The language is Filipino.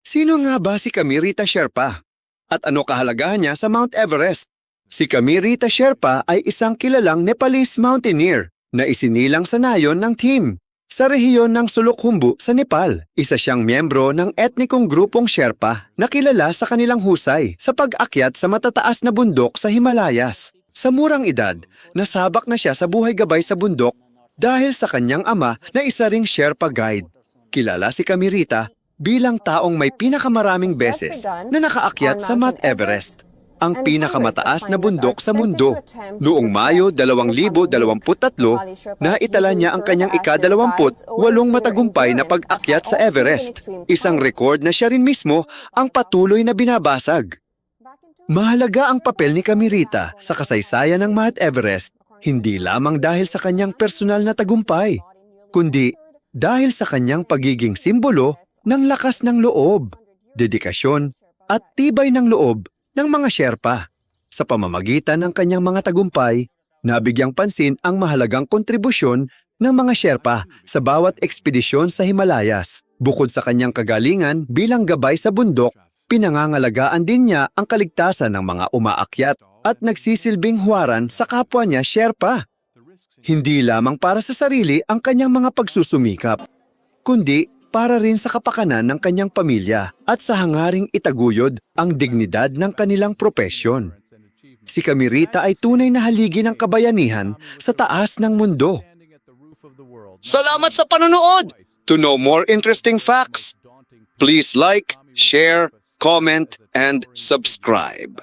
Sino nga ba si Kamirita Sherpa? At ano kahalagahan niya sa Mount Everest? Si Kamirita Sherpa ay isang kilalang Nepalese mountaineer na isinilang sa nayon ng team sa rehiyon ng Sulukhumbu sa Nepal. Isa siyang miyembro ng etnikong grupong Sherpa na kilala sa kanilang husay sa pag-akyat sa matataas na bundok sa Himalayas. Sa murang edad, nasabak na siya sa buhay gabay sa bundok dahil sa kanyang ama na isa ring Sherpa guide. Kilala si Kamirita bilang taong may pinakamaraming beses na nakaakyat sa Mount Everest, ang pinakamataas na bundok sa mundo. Noong Mayo 2023, naitala niya ang kanyang ika-28 matagumpay na pag-akyat sa Everest, isang record na siya rin mismo ang patuloy na binabasag. Mahalaga ang papel ni Kamirita sa kasaysayan ng Mount Everest, hindi lamang dahil sa kanyang personal na tagumpay, kundi dahil sa kanyang pagiging simbolo ng lakas ng loob, dedikasyon, at tibay ng loob ng mga Sherpa. Sa pamamagitan ng kanyang mga tagumpay, nabigyang pansin ang mahalagang kontribusyon ng mga Sherpa sa bawat ekspedisyon sa Himalayas. Bukod sa kanyang kagalingan bilang gabay sa bundok, pinangangalagaan din niya ang kaligtasan ng mga umaakyat at nagsisilbing huwaran sa kapwa niya Sherpa. Hindi lamang para sa sarili ang kanyang mga pagsusumikap, kundi para rin sa kapakanan ng kanyang pamilya at sa hangaring itaguyod ang dignidad ng kanilang propesyon. Si Kamirita ay tunay na haligi ng kabayanihan sa taas ng mundo. Salamat sa panonood! To know more interesting facts, please like, share, comment, and subscribe.